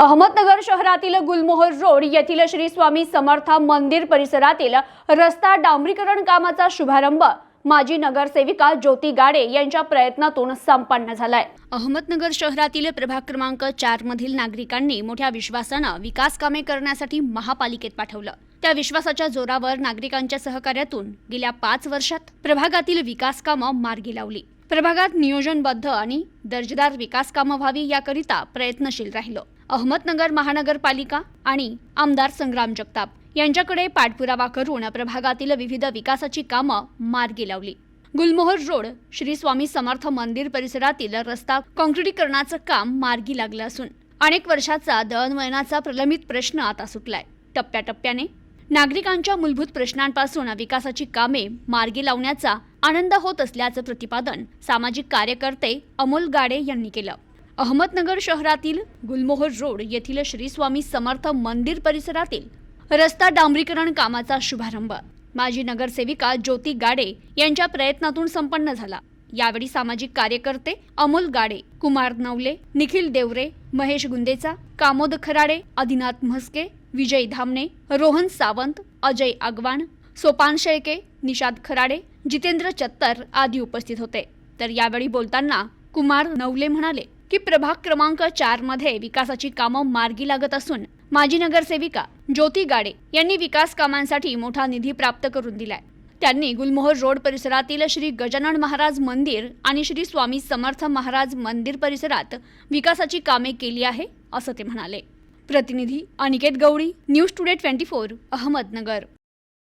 अहमदनगर शहरातील गुलमोहर रोड येथील श्री स्वामी समर्था मंदिर परिसरातील रस्ता डांबरीकरण कामाचा शुभारंभ माजी नगरसेविका ज्योती गाडे यांच्या प्रयत्नातून संपन्न झालाय. अहमदनगर शहरातील प्रभाग क्रमांक चार मधील नागरिकांनी मोठ्या विश्वासानं विकास कामे करण्यासाठी महापालिकेत पाठवलं. त्या विश्वासाच्या जोरावर नागरिकांच्या सहकार्यातून गेल्या पाच वर्षात प्रभागातील विकास कामं मार्गी लावली. प्रभागात नियोजनबद्ध आणि दर्जेदार विकास कामं व्हावी याकरिता प्रयत्नशील राहिलो. अहमदनगर महानगरपालिका आणि आमदार संग्राम जगताप यांच्याकडे पाठपुरावा करून प्रभागातील विविध विकासाची कामं मार्गी लावली. गुलमोहर रोड श्री स्वामी समर्थ मंदिर परिसरातील रस्ता काँक्रिटीकरणाचं काम मार्गी लागलं असून अनेक वर्षाचा दळणवळणाचा प्रलंबित प्रश्न आता सुटलाय. टप्प्याटप्प्याने नागरिकांच्या मूलभूत प्रश्नांपासून विकासाची कामे मार्गी लावण्याचा आनंद होत असल्याचं प्रतिपादन सामाजिक कार्यकर्ते अमोल गाडे यांनी केलं. अहमदनगर शहरातील गुलमोहर रोड येथील श्री स्वामी समर्थ मंदिर परिसरातील रस्ता डांबरीकरण कामाचा शुभारंभ. माजी नगरसेविका ज्योती गाडे यांच्या प्रयत्नातून संपन्न झाला. यावेळी सामाजिक कार्यकर्ते अमोल गाडे कुमार नवले निखिल देवरे महेश गुंदेचा कामोद खराडे आदिनाथ म्हस्के विजय धामणे रोहन सावंत अजय आगवाण सोपान शेळके निषाद खराडे जितेंद्र चत्तर आदी उपस्थित होते. तर यावेळी बोलताना कुमार नवले म्हणाले की प्रभाग क्रमांक चारमध्ये विकासाची कामं मार्गी लागत असून माजी नगरसेविका ज्योती गाडे यांनी विकास कामांसाठी मोठा निधी प्राप्त करून दिलाय. त्यांनी गुलमोहर रोड परिसरातील श्री गजानन महाराज मंदिर आणि श्री स्वामी समर्थ महाराज मंदिर परिसरात विकासाची कामे केली आहे असं ते म्हणाले. प्रतिनिधी Aniket Gawali news today twenty four Ahmednagar.